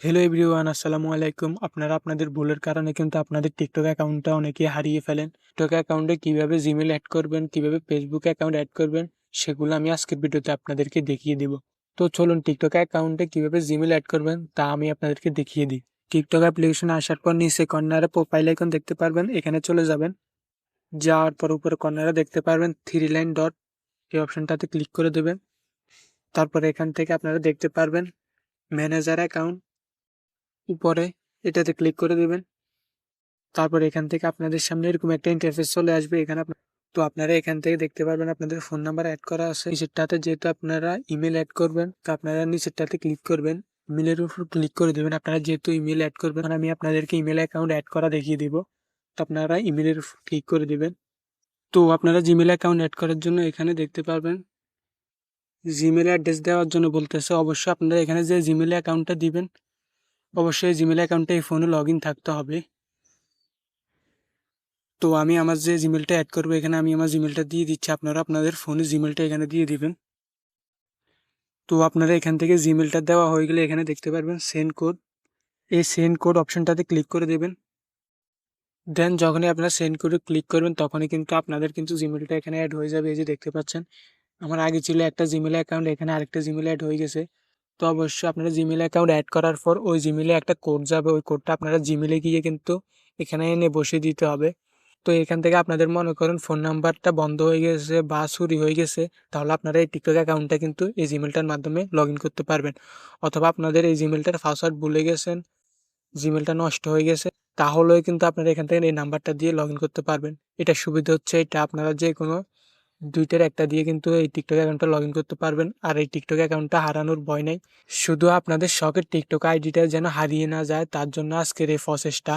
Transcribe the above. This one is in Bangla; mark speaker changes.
Speaker 1: হ্যালো এভরিওয়ান আসসালামু আলাইকুম। আপনারা আপনাদের ভুলের কারণে কিন্তু আপনাদের টিকটক অ্যাকাউন্টটা অনেকেই হারিয়ে ফেলেন। টিকটক অ্যাকাউন্টে কীভাবে জিমেল অ্যাড করবেন, কীভাবে ফেসবুক অ্যাকাউন্ট অ্যাড করবেন, সেগুলো আমি আজকের ভিডিওতে আপনাদেরকে দেখিয়ে দিব। তো চলুন টিকটক অ্যাকাউন্টে কীভাবে জিমেল অ্যাড করবেন, তা আমি আপনাদেরকে দেখিয়ে দিই। টিকটক অ্যাপ্লিকেশনে আসার পর নিচে কর্নারে প্রোফাইল আইকন দেখতে পারবেন, এখানে চলে যাবেন। যাওয়ার পর উপরে কর্নারে দেখতে পারবেন থ্রি লাইন ডট এই অপশনটাতে ক্লিক করে দেবেন। তারপরে এখান থেকে আপনারা দেখতে পারবেন ম্যানেজার অ্যাকাউন্ট উপরে এটাতে ক্লিক করে দেবেন। তারপর এখান থেকে আপনাদের সামনে এরকম একটা ইন্টারফেস চলে আসবে। এখানে তো আপনারা এখান থেকে দেখতে পারবেন আপনাদের ফোন নাম্বার অ্যাড করা আছে। নিচেরটাতে যেহেতু আপনারা ইমেল অ্যাড করবেন, তো আপনারা নিচেরটাতে ক্লিক করবেন। ইমেলের উপর ক্লিক করে দেবেন। আপনারা যেহেতু ইমেল অ্যাড করবেন আমি আপনাদেরকে ইমেল অ্যাকাউন্ট অ্যাড করা দেখিয়ে দিব। তো আপনারা ইমেলের উপর ক্লিক করে দেবেন। তো আপনারা জিমেল অ্যাকাউন্ট অ্যাড করার জন্য এখানে দেখতে পারবেন। জিমেল অ্যাড্রেস দেওয়ার জন্য বলতেছে, অবশ্যই আপনারা এখানে যে জিমেল অ্যাকাউন্টটা দিবেন অবশ্যই জিমেল অ্যাকাউন্টে এই ফোনে লগ থাকতে হবে। তো আমি আমার যে জিমেলটা অ্যাড করব, এখানে আমি আমার জিমেলটা দিয়ে দিচ্ছি। আপনারা আপনাদের ফোনে জিমেলটা এখানে দিয়ে দিবেন। তো আপনারা এখান থেকে জিমেলটা দেওয়া হয়ে গেলে এখানে দেখতে পারবেন সেন্ড কোড এই সেন্ড কোড অপশনটাতে ক্লিক করে দেবেন। দেন যখনই আপনারা সেন্ড করে ক্লিক করবেন, তখনই কিন্তু আপনাদের কিন্তু জিমেলটা এখানে অ্যাড হয়ে যাবে। এই যে দেখতে পাচ্ছেন, আমার আগে ছিল একটা জিমেল অ্যাকাউন্ট এখানে আরেকটা জিমেল অ্যাড হয়ে গেছে। তো অবশ্যই আপনারা জিমেল অ্যাকাউন্ট অ্যাড করার পর ওই জিমেলে একটা কোড যাবে। ওই কোডটা আপনারা জিমেলে গিয়ে কিন্তু এখানে এনে বসে দিতে হবে। তো এখান থেকে আপনাদের মনে করেন ফোন নাম্বারটা বন্ধ হয়ে গেছে বা চুরি হয়ে গেছে, তাহলে আপনারা এই টিকটক অ্যাকাউন্টটা কিন্তু এই জিমেলটার মাধ্যমে লগ করতে পারবেন। অথবা আপনাদের এই জিমেলটার পাসওয়ার্ড ভুলে গেছেন জিমেলটা নষ্ট হয়ে গেছে, তাহলেও কিন্তু আপনারা এখান থেকে এই নাম্বারটা দিয়ে লগ করতে পারবেন। এটা সুবিধা হচ্ছে, এটা আপনারা যে কোনো দুইটার একটা দিয়ে কিন্তু এই টিকটক অ্যাকাউন্টটা লগ ইন করতে পারবেন। আর এই টিকটক অ্যাকাউন্টটা হারানোর ভয় নেই। শুধু আপনাদের শখের টিকটক আইডিটা যেন হারিয়ে না যায়, তার জন্য আজকের এই প্রসেসটা